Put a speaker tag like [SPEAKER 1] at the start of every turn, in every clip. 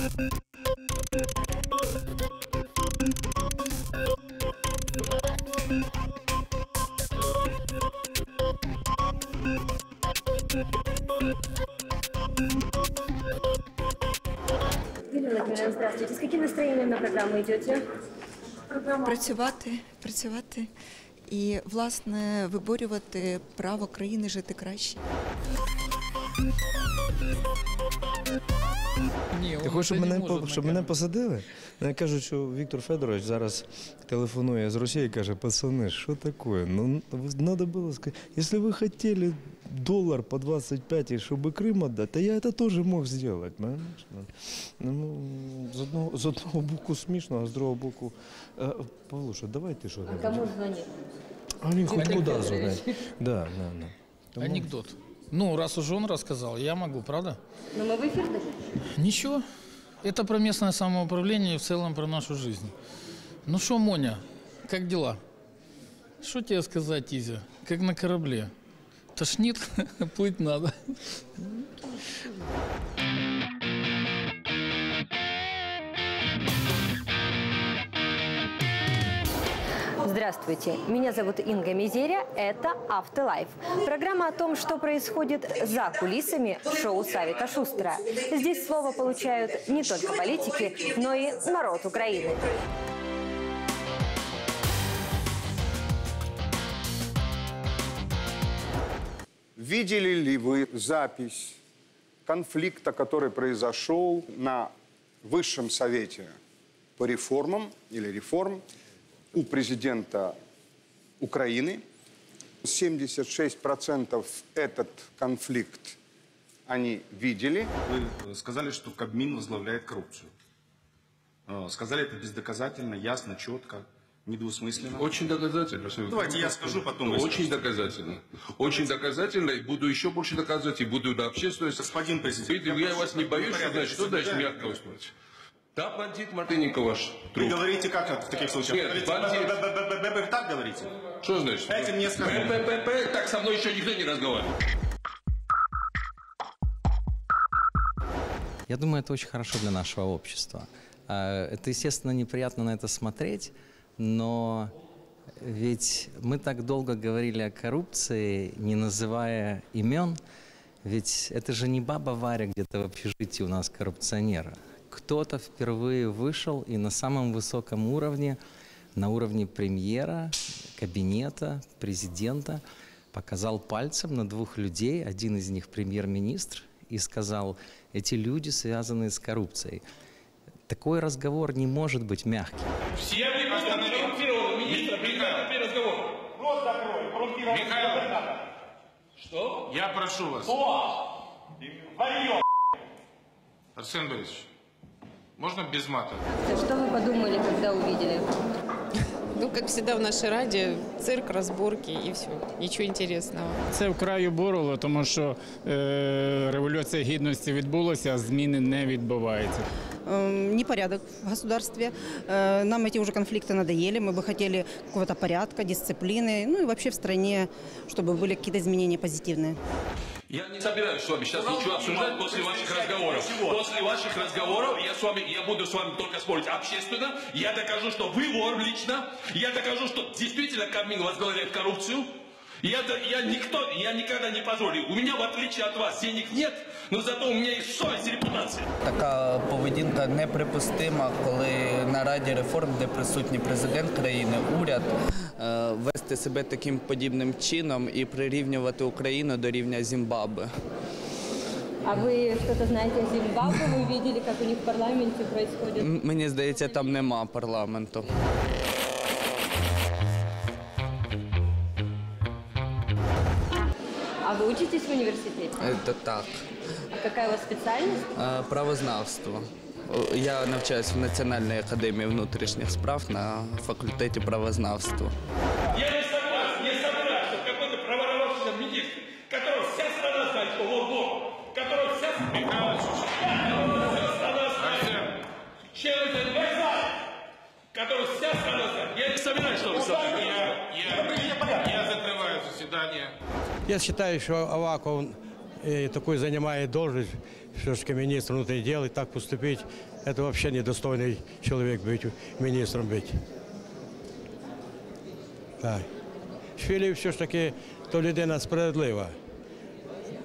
[SPEAKER 1] Здравствуйте. С каким настроением на программу идете?
[SPEAKER 2] Працювати, працювати і, власне, виборювати право країни жити краще.
[SPEAKER 3] Ні,
[SPEAKER 4] Ти хочеш, щоб мене, по- щоб мене посадили? Ну, Я кажу, що Віктор Федорович зараз телефонує з Росії і каже, пацани, що таке? Ну, треба було сказати, якщо ви хотіли долар по 25 і щоб Крим віддати, то я це теж мог зробити. Понимаєш? Ну, з, одного, з одного боку смішно, а з другого боку... А, Павлуша, давай ти що
[SPEAKER 1] А кому звонить?
[SPEAKER 4] А він хоч куди звонить. Да, да, да. Тому-
[SPEAKER 3] Анекдот. Ну, раз уже он рассказал, я могу, правда?
[SPEAKER 1] Ну, мы в эфир даже.
[SPEAKER 3] Ничего. Это про местное самоуправление и в целом про нашу жизнь. Ну что, Моня, как дела? Что тебе сказать, Изя? Как на корабле. Тошнит, плыть надо.
[SPEAKER 1] Здравствуйте, меня зовут Инга Мизеря, это Автолайф. Программа о том, что происходит за кулисами шоу Савика Шустера. Здесь слово получают не только политики, но и народ Украины.
[SPEAKER 5] Видели ли вы запись конфликта, который произошел на Высшем Совете по реформам или реформ у президента Украины? 76% этот конфликт они видели.
[SPEAKER 6] Вы сказали, что Кабмин возглавляет коррупцию. Э, Сказали это бездоказательно, ясно, четко, недвусмысленно.
[SPEAKER 7] Очень доказательно.
[SPEAKER 6] Давайте я скажу, потом вы
[SPEAKER 7] Очень доказательно. Очень доказательно, и буду еще больше доказывать, и буду до общественности.
[SPEAKER 6] Господин президент, я
[SPEAKER 7] я, вас не боюсь, значит, что значит
[SPEAKER 6] соблюдаю.
[SPEAKER 7] мягко устроить. Да, бандит Мартыненко ваш
[SPEAKER 6] Вы говорите как в таких случаях?
[SPEAKER 7] Нет,
[SPEAKER 6] Говорите,
[SPEAKER 7] бандит.
[SPEAKER 6] «Б-б-б-б-б-б», Так говорите?
[SPEAKER 7] Что значит?
[SPEAKER 6] Дайте мне сказать.
[SPEAKER 7] П-п-п, так со мной еще никто не разговаривал.
[SPEAKER 8] Я думаю, это очень хорошо для нашего общества. А, Это, естественно, неприятно на это смотреть, но ведь мы так долго говорили о коррупции, не называя имен, ведь это же не баба Варя где-то в общежитии у нас коррупционера. Кто-то впервые вышел и на самом высоком уровне, на уровне премьера, кабинета, президента, показал пальцем на двух людей, один из них премьер-министр, и сказал, эти люди связаны с коррупцией. Такой разговор не может быть мягким.
[SPEAKER 7] Все коррумпированного министра при разговоре.
[SPEAKER 6] Рот закрой,
[SPEAKER 7] Михаил. Что?
[SPEAKER 6] Я прошу вас.
[SPEAKER 5] Варьё!
[SPEAKER 6] Арсен Борисович, можно без мата?
[SPEAKER 1] Что вы подумали, когда увидели?
[SPEAKER 9] Ну, как всегда в нашей раде, цирк, разборки и все. Ничего интересного.
[SPEAKER 10] Це вкрай обурило, тому що е, революція гідності відбулася, а зміни не відбуваються.
[SPEAKER 11] Эм, непорядок в государстве. Э, Нам эти уже конфликты надоели. Мы бы хотели какого-то порядка, дисциплины, ну и вообще в стране, чтобы были какие-то изменения позитивные.
[SPEAKER 7] Я не собираюсь с вами сейчас ничего обсуждать после ваших разговоров. После ваших разговоров я с вами, я буду с вами только спорить общественно. Я докажу, что вы вор лично. Я докажу, что действительно Кабмин возглавляет коррупцию. Я, я никто, я никогда не позволю. У меня, в отличие от вас, денег нет, но зато у меня есть совесть и репутация.
[SPEAKER 12] Така поведінка неприпустима, коли на Раді реформ, де присутній президент країни, уряд, е, вести себе таким подібним чином і прирівнювати Україну до рівня Зімбабве.
[SPEAKER 1] А вы что-то знаете о Зимбабве? Вы видели, у них в парламенте происходит?
[SPEAKER 12] М- Мені здається, там нема парламенту.
[SPEAKER 1] А вы учитесь в университете?
[SPEAKER 12] Це так.
[SPEAKER 1] А какая у вас специальность?
[SPEAKER 12] Е, Правознавство. О, Я навчаюся в Національній академії внутрішніх справ на факультеті правознавства.
[SPEAKER 7] Я не согласен, не согласен, что какой-то проворовавшийся министр, которого вся страна знает, что вор вор, которого вся страна знает. Чем это не знает? Которого вся страна знает. Я не собираюсь, чтобы со мной
[SPEAKER 6] Я, я закрываю заседание.
[SPEAKER 13] Я считаю, что Аваков э, такой занимает должность
[SPEAKER 14] все-таки министр внутренних дел, и так поступить, это вообще недостойный человек быть министром быть. Так. Швілів все ж таки то людина справедлива.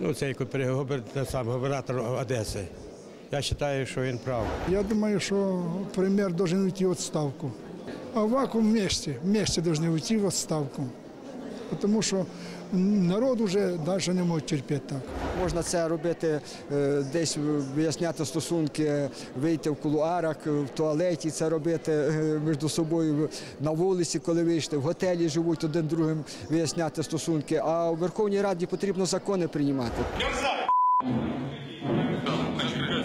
[SPEAKER 14] Ну, це як при- губер- сам губернатор Одеси. Я вважаю, що він прав.
[SPEAKER 15] Я думаю, что премьер должен уйти в отставку. А вакуум вместе, вместе должны уйти в отставку. Потому что народ уже дальше не может терпеть так.
[SPEAKER 16] Можна це робити е, десь виясняти стосунки, вийти в кулуарах, в туалеті це робити е, між собою на вулиці, коли вийшли, в готелі живуть один другим, виясняти стосунки. А у Верховній Раді потрібно закони приймати.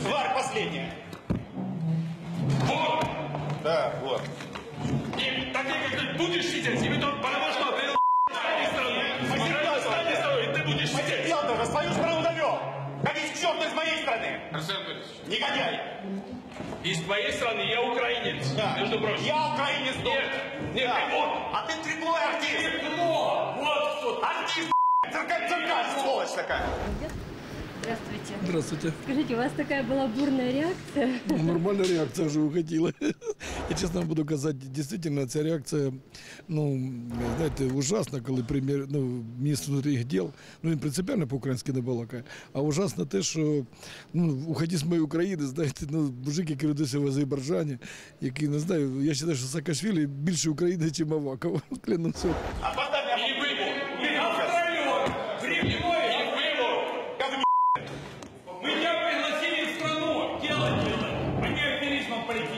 [SPEAKER 17] Тварь последняя.
[SPEAKER 18] Вот!
[SPEAKER 17] Да, вот.
[SPEAKER 18] И такие, как ты, будешь сидеть, тебе тут потому
[SPEAKER 17] Черту из моей страны.
[SPEAKER 18] Арсен Борисович,
[SPEAKER 17] Негодяй.
[SPEAKER 18] из твоей страны я украинец,
[SPEAKER 17] Да.
[SPEAKER 18] между прочим.
[SPEAKER 17] Я украинец.
[SPEAKER 18] Нет, нет,
[SPEAKER 17] Да.
[SPEAKER 18] вот.
[SPEAKER 17] А ты треклой артист.
[SPEAKER 18] Трекло! Вот кто.
[SPEAKER 17] Артист, циркач, циркач, сволочь такая.
[SPEAKER 1] Здравствуйте.
[SPEAKER 19] Здравствуйте.
[SPEAKER 1] Скажите, у вас такая была бурная реакция?
[SPEAKER 19] Ну, Нормальная реакция уже уходила. Я честно вам буду казать, действительно, ця реакція, ну, знаєте, ужасна, коли прем'єр, ну, міністр внутрішніх діл, ну, він принципіально по-українськи не балакає, а ужасно те, що, ну, уходи з моєї України, знаєте, ну, мужик, який родився в Азербайджані, який, не знаю, я вважаю, що Саакашвілі більше України, ніж Аваков, клянуся.
[SPEAKER 18] И выбор. И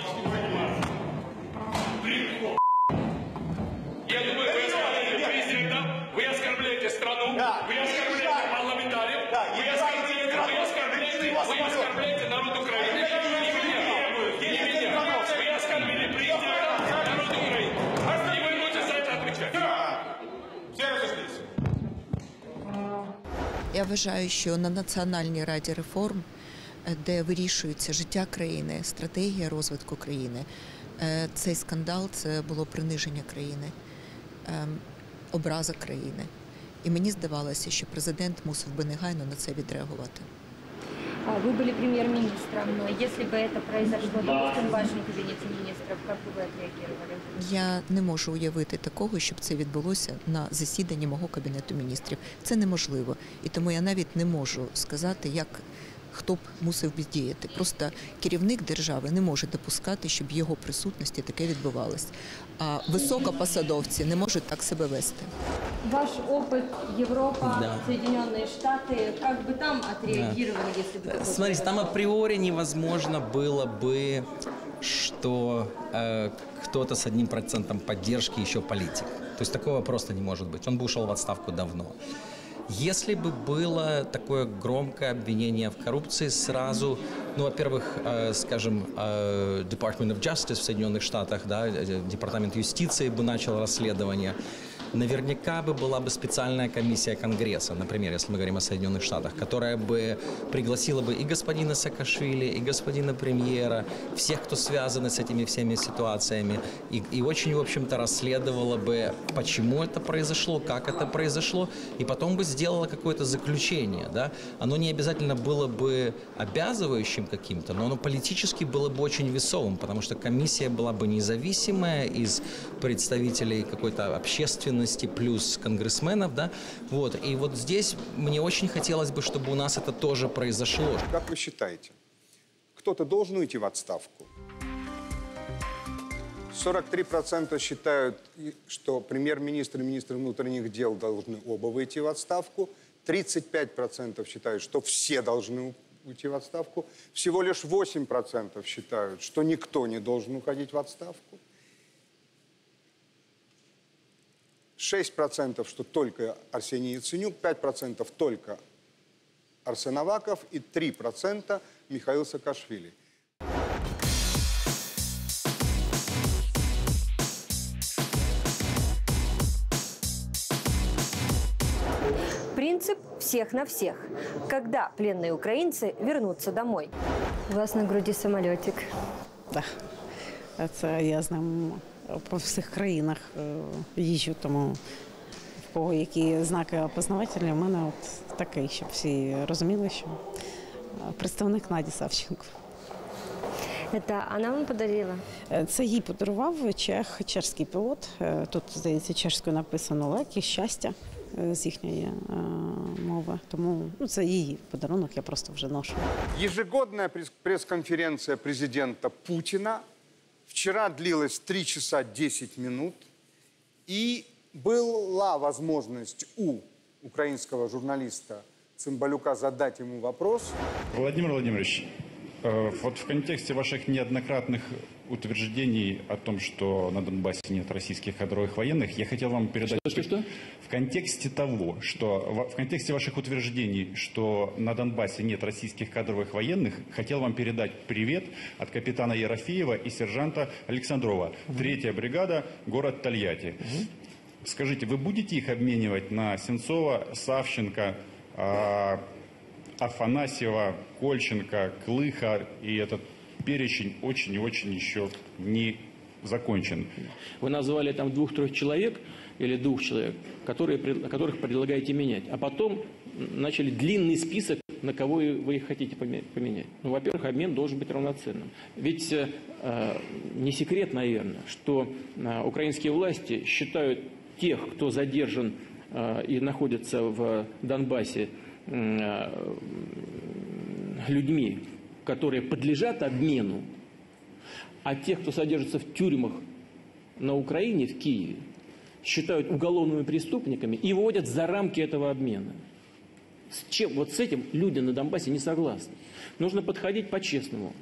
[SPEAKER 18] аферизмом политическим заниматься. Грибко. Я думаю, вы оскорбляете президента, вы оскорбляете страну, вы оскорбляете парламентариев, вы оскорбляете, вы оскорбляете, вы оскорбляете народ Украины. И меня. И меня. Вы оскорбили президента, народ Украины. И вы будете за это отвечать.
[SPEAKER 17] Все разошлись.
[SPEAKER 2] Я вважаю, що на Національній раді реформ, е, де вирішується життя країни, стратегія розвитку країни, е, цей скандал це було приниження країни, ем, образа країни. І мені здавалося, що президент мусив би негайно на це відреагувати.
[SPEAKER 1] А, Вы были премьер-министром. Если бы это произошло, допустим, в вашем кабинете министров, как бы вы отреагировали?
[SPEAKER 2] Я не можу уявити такого, щоб це відбулося на засіданні мого кабінету міністрів. Це неможливо. І тому я навіть не можу сказати, як хто б мусив би діяти. Просто керівник держави не може допускати, щоб в його присутності таке відбувалось. А високопосадовці не можуть так себе вести.
[SPEAKER 1] Ваш опыт, Европа,
[SPEAKER 8] Да.
[SPEAKER 1] Соединенные Штаты, как бы там отреагировали, если бы... такое
[SPEAKER 8] Смотрите, там
[SPEAKER 1] произошло?
[SPEAKER 8] априори невозможно было бы, что э, кто-то с одним процентом поддержки еще политик. То есть такого просто не может быть. Он бы ушел в отставку давно. Если бы было такое громкое обвинение в коррупции сразу, ну, во-первых, э, скажем, э, Department of Justice в Соединенных Штатах, да, э, Департамент юстиции бы начал расследование, наверняка бы была бы специальная комиссия Конгресса, например, если мы говорим о Соединенных Штатах, которая бы пригласила бы и господина Саакашвили, и господина премьера, всех, кто связаны с этими всеми ситуациями, и, и очень, в общем-то, расследовала бы, почему это произошло, как это произошло, и потом бы сделала какое-то заключение, да. Оно не обязательно было бы обязывающим каким-то, но оно политически было бы очень весовым, потому что комиссия была бы независимая из представителей какой-то общественности плюс конгрессменов, да, вот. И вот здесь мне очень хотелось бы, чтобы у нас это тоже произошло.
[SPEAKER 5] Как вы считаете, кто-то должен уйти в отставку? 43% считают, что премьер-министр и министр внутренних дел должны оба выйти в отставку. 35% считают, что все должны уйти в отставку. Всего лишь 8% считают, что никто не должен уходить в отставку. 6% что только Арсений Яценюк, 5% только Арсен Аваков и 3% Михаил Саакашвили.
[SPEAKER 1] Принцип всех на всех. Когда пленные украинцы вернутся домой? У вас на груди самолетик.
[SPEAKER 20] Так. Це я з ним по всіх країнах е, їжджу, тому в кого які знаки опознавательні, у мене от такий, щоб всі розуміли, що представник Наді Савченко.
[SPEAKER 1] Это она вам подарила?
[SPEAKER 20] Е, Це їй подарував чех, чешський пілот. Е, Тут, здається, чешською написано лекі, щастя е, з їхньої е, мови. Тому ну, це її подарунок, я просто вже ношу.
[SPEAKER 5] Ежегодная пресс- пресс-конференция президента Путина вчера длилась 3 часа 10 минут. И была возможность у украинского журналиста Цымбалюка задать ему вопрос.
[SPEAKER 21] Владимир Владимирович, вот в контексте ваших неоднократных утверждений о том, что на Донбассе нет российских кадровых военных, я хотел вам передать... Что, что, В контексте того, что... В контексте ваших утверждений, что на Донбассе нет российских кадровых военных, хотел вам передать привет от капитана Ерофеева и сержанта Александрова. Третья бригада, город Тольятти. Скажите, вы будете их обменивать на Сенцова, Савченко, а, Афанасьева, Кольченко, Клыха, и этот перечень очень и очень еще не закончен.
[SPEAKER 18] Вы назвали там двух-трех человек или двух человек, которые, которых предлагаете менять. А потом начали длинный список, на кого вы их хотите поме- поменять. Ну, во-первых, обмен должен быть равноценным. Ведь э, не секрет, наверное, что э, украинские власти считают тех, кто задержан э, и находится в Донбассе, людьми, которые подлежат обмену, а тех, кто содержится в тюрьмах на Украине, в Киеве, считают уголовными преступниками и выводят за рамки этого обмена. С чем, вот с этим люди на Донбассе не согласны. Нужно подходить по-честному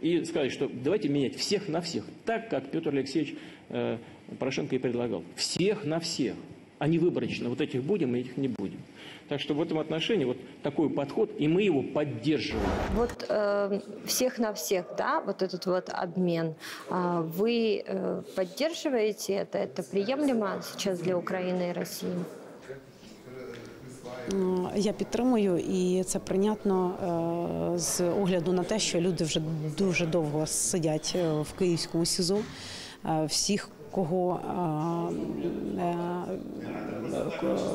[SPEAKER 18] и сказать, что давайте менять всех на всех, так как Петр Алексеевич э, Порошенко и предлагал. Всех на всех, а не выборочно. Вот этих будем, и этих не будем. Так что в этом отношении вот такой подход, и мы его поддерживаем.
[SPEAKER 1] Вот э, всех на всех, да, вот этот вот обмен. А Вы э, поддерживаете это? Это приемлемо сейчас для Украины и России?
[SPEAKER 20] М, Я підтримую, і це прийнятно е, з огляду на те, що люди вже дуже довго сидять е, в київському СІЗО. Е, Всіх, кого е, е, к-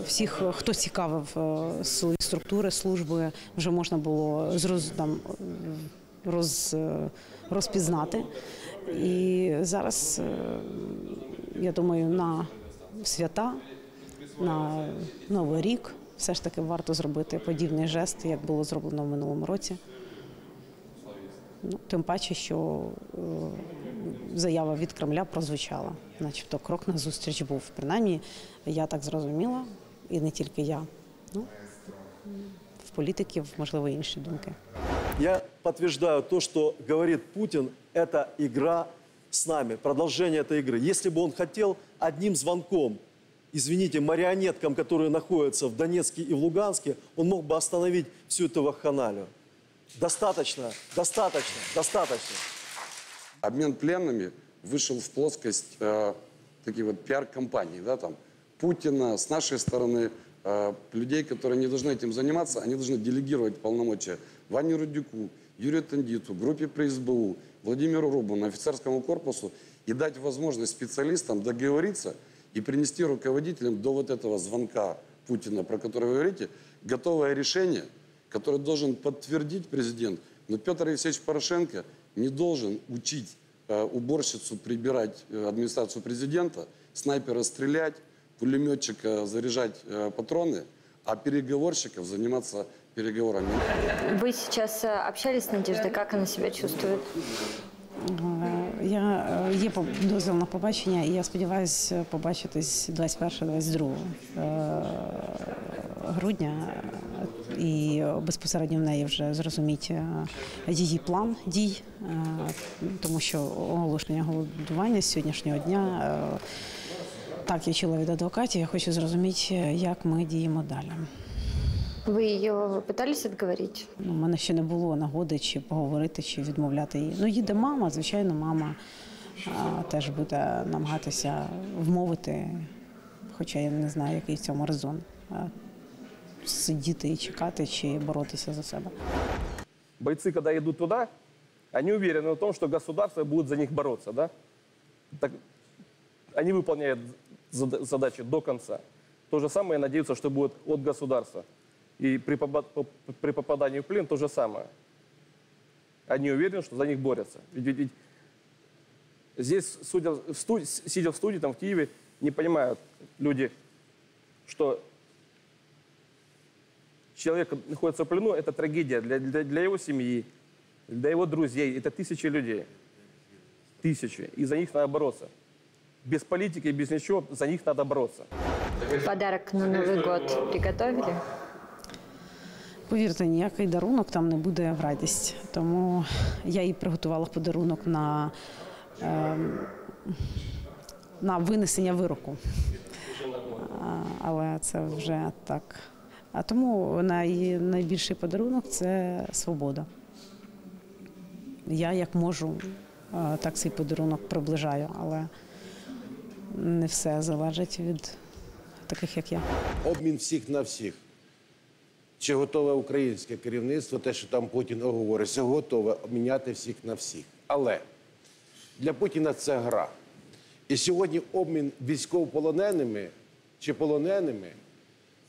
[SPEAKER 20] всіх, хто цікавив е, свої структури служби, вже можна було зроз, там, роз, розпізнати. І зараз, е, я думаю, на свята, на Новий рік все ж таки варто зробити подібний жест, як було зроблено в минулому році. Ну, тим паче, що е, заява від Кремля прозвучала, начебто крок на зустріч був. Принаймні, я так зрозуміла, і не тільки я. Ну, в політиків, можливо, інші думки.
[SPEAKER 14] Я подтверждаю то, что говорит Путин, это игра с нами, продолжение этой игры. Если бы он хотел одним звонком, извините, марионеткам, которые находятся в Донецке и в Луганске, он мог бы остановить всю эту вакханалию. Достаточно, достаточно, достаточно.
[SPEAKER 22] Обмен пленными вышел в плоскость э, таких вот пиар-компаний, да, там, Путина, с нашей стороны, э, людей, которые не должны этим заниматься, они должны делегировать полномочия Ване Рудюку, Юрию Тандиту, группе при СБУ, Владимиру Рубану, офицерскому корпусу и дать возможность специалистам договориться и принести руководителям до вот этого звонка Путина, про который вы говорите, готовое решение, которое должен подтвердить президент. Но Петр Алексеевич Порошенко не должен учить э, уборщицу прибирать э, администрацию президента, снайпера стрелять, пулеметчика заряжать э, патроны, а переговорщиков заниматься переговорами.
[SPEAKER 1] Вы сейчас э, общались с Надеждой, как она себя чувствует?
[SPEAKER 20] Е, Я е, є по- дозвіл на побачення, і я сподіваюся побачитись 21-22 е, грудня. І безпосередньо в неї вже зрозуміть е, її план дій, е, тому що оголошення голодування з сьогоднішнього дня. е, Так, я чула від адвокатів, я хочу зрозуміти, як ми діємо далі.
[SPEAKER 1] Вы ее пытались отговорить?
[SPEAKER 20] Ну, У мене ще не було нагоди чи поговорити, чи відмовляти її. Ну, їде мама, звичайно, мама а, теж буде намагатися вмовити, хоча я не знаю, який в цьому резон. Сидіти і чекати, чи боротися за себе.
[SPEAKER 23] бойцы, когда идут туда, они уверены в том, что государство будет за них бороться, да? Так, они выполняют зада- задачи до конца. То же самое надеются, что будет от государства. И при, при попадании в плен то же самое. они уверены, что за них борются. Ведь, ведь- ведь здесь, судя в студии, сидя в студии, там в Киеве, не понимают люди, что человек находится в плену, это трагедия для, для, для его семьи, для его друзей. Это тысячи людей. Тысячи. И за них надо бороться. Без политики, без ничего, за них надо бороться.
[SPEAKER 1] Подарок на Новый год приготовили?
[SPEAKER 20] Повірте, ніякий дарунок там не буде в радість. Тому я і приготувала подарунок на, ем, на винесення вироку. А, Але це вже так. А тому най, найбільший подарунок це свобода. Я як можу, так цей подарунок приближаю, але не все залежить від таких, як я.
[SPEAKER 24] обмін всіх на всіх. Чи готове українське керівництво, те, що там Путін говорить, все готове обміняти всіх на всіх. Але для Путіна це гра. І сьогодні обмін військовополоненими чи полоненими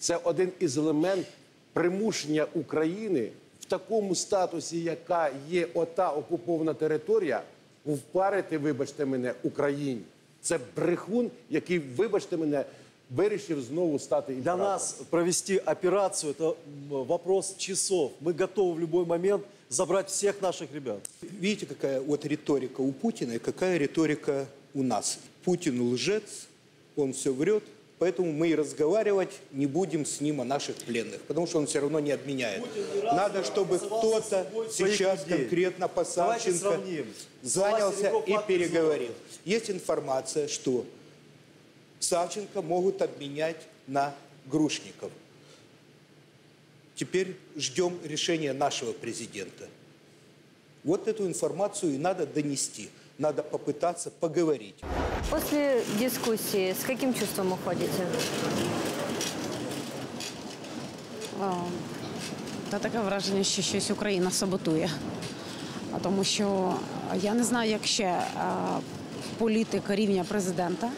[SPEAKER 24] це один із елементів примушення України в такому статусі, яка є ота окупована територія, впарити, вибачте мене, Україні. Це брехун, який, вибачте мене, вирішив знову стати
[SPEAKER 14] Для нас провести операцию – это м, вопрос часов. Мы готовы в любой момент забрать всех наших ребят.
[SPEAKER 25] Видите, какая вот риторика у Путина и какая риторика у нас. Путин лжец, он все врет, поэтому мы и разговаривать не будем с ним о наших пленных, потому что он все равно не обменяет. Надо, чтобы кто-то сейчас
[SPEAKER 14] людей.
[SPEAKER 25] конкретно по
[SPEAKER 14] Давайте
[SPEAKER 25] Савченко
[SPEAKER 14] сравним.
[SPEAKER 25] занялся и
[SPEAKER 14] его
[SPEAKER 25] переговорил. Есть информация, что Савченко могут обменять на Грушников. Теперь ждем решения нашего президента. Вот эту информацию и надо донести. Надо попытаться поговорить.
[SPEAKER 1] После дискуссии с каким чувством уходите?
[SPEAKER 20] Та таке враження, що щось Україна саботує. Тому що я не знаю, як ще а, політик рівня президента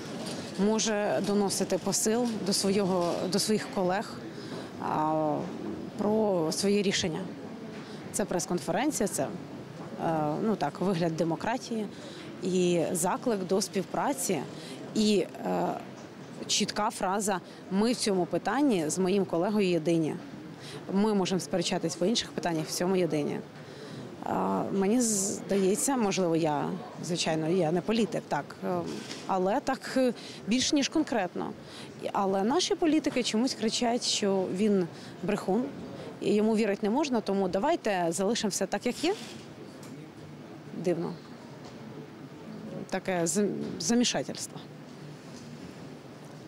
[SPEAKER 20] може доносити посил до свого до своїх колег про свої рішення. Це прес-конференція, це е, ну так, вигляд демократії і заклик до співпраці. І е, чітка фраза Ми в цьому питанні з моїм колегою єдині. Ми можемо сперечатись по інших питаннях в цьому єдині. Мені здається, можливо, я звичайно я не політик, так е, але так е, більш ніж конкретно. Але наші політики чомусь кричать, що він брехун, і йому вірити не можна, тому давайте залишимо все так, як є. Дивно. Таке замішательство.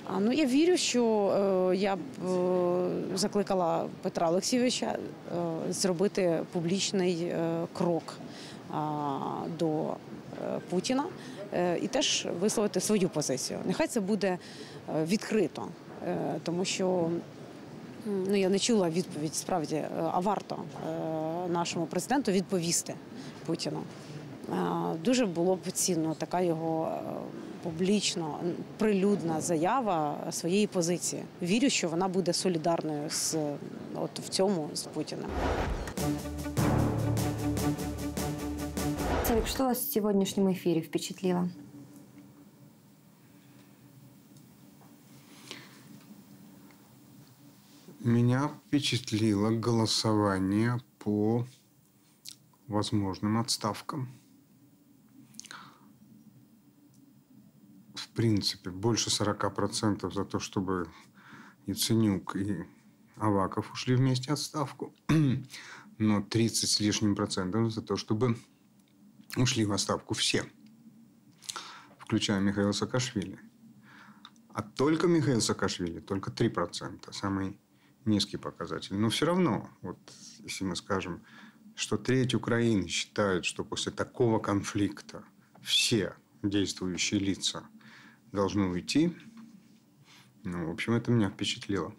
[SPEAKER 20] А ну я вірю, що е, я б е, закликала Петра Олексійовича е, зробити публічний е, крок а, до е, Путіна е, і теж висловити свою позицію. Нехай це буде е, відкрито, е, тому що ну, я не чула відповідь справді, е, а варто е, нашому президенту відповісти Путіну. Е, Дуже було б цінно така його е, публічно прилюдна заява своєї позиції. Вірю, що вона буде солідарною з от в цьому з Путіним.
[SPEAKER 1] Савик, что вас в сегодняшнем эфире впечатлило?
[SPEAKER 5] Меня впечатлило голосование по возможным отставкам. Принципе, больше 40% за то, чтобы Яценюк и Аваков ушли вместе отставку, но 30 с лишним процентов за то, чтобы ушли в отставку все, включая Михаила Саакашвили. А только Михаил Саакашвили, только 3%, самый низкий показатель. Но все равно, вот если мы скажем, что треть Украины считает, что после такого конфликта все действующие лица должны уйти, ну, в общем, это меня впечатлило.